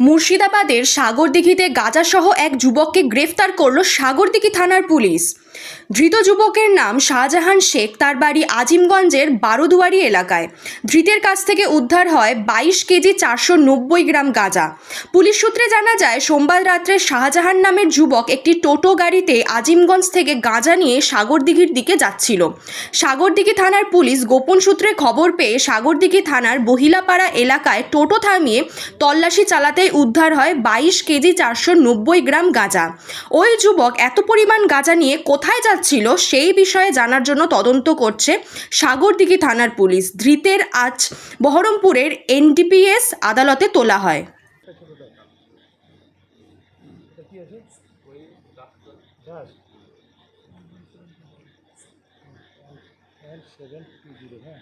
মুর্শিদাবাদের সাগরদিঘিতে গাজাসহ এক যুবককে গ্রেফতার করল সাগরদিঘি থানার পুলিশ। ধৃত যুবকের নাম শাহজাহান শেখ, তার বাড়ি আজিমগঞ্জের বারোদুয়ারি এলাকায়। ধৃতের কাছ থেকে উদ্ধার হয় বাইশ কেজি চারশো নব্বই গ্রাম গাঁজা। পুলিশ সূত্রে জানা যায়, সোমবার রাত্রে শাহজাহান নামের যুবক একটি টোটো গাড়িতে আজিমগঞ্জ থেকে গাঁজা নিয়ে সাগরদিঘির দিকে যাচ্ছিল। সাগরদিঘি থানার পুলিশ গোপন সূত্রে খবর পেয়ে সাগরদিঘি থানার বহিলাপাড়া এলাকায় টোটো থামিয়ে তল্লাশি চালাতেই উদ্ধার হয় বাইশ কেজি চারশো নব্বই গ্রাম গাঁজা। ওই যুবক এত পরিমাণ গাঁজা নিয়ে কোথায় যাচ্ছিল সেই বিষয়ে জানার জন্য তদন্ত করছে সাগরদিঘি থানার পুলিশ। ধৃতের আজ বহরমপুরের এনডিপিএস আদালতে তোলা হয়। হ্যাঁ।